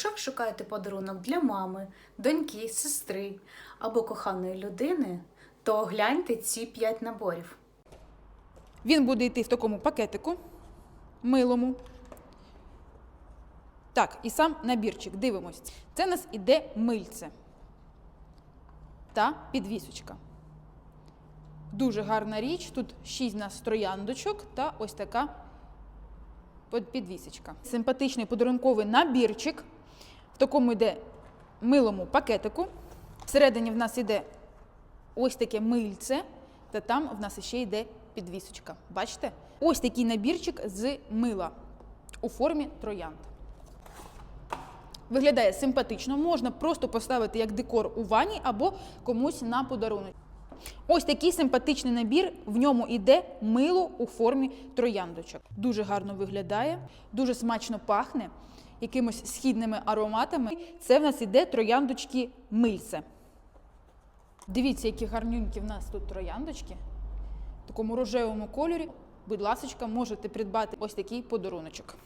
Якщо ви шукаєте подарунок для мами, доньки, сестри або коханої людини, то огляньте ці 5 наборів. Він буде йти в такому пакетику милому. Так, і сам набірчик. Дивимось. Це у нас іде мильце та підвісочка. Дуже гарна річ. Тут 6 нас трояндочок та ось така підвісочка. Симпатичний подарунковий набірчик. Такому йде милому пакетику. Всередині в нас іде ось таке мильце, та там в нас ще йде підвісочка. Бачите? Ось такий набірчик з мила у формі троянд. Виглядає симпатично, можна просто поставити як декор у ванні або комусь на подарунок. Ось такий симпатичний набір, в ньому йде мило у формі трояндочок. Дуже гарно виглядає, дуже смачно пахне якимось східними ароматами. Це в нас іде трояндочки мильце. Дивіться, які гарнюнькі в нас тут трояндочки. В такому рожевому кольорі. Будь ласка, можете придбати ось такий подаруночок.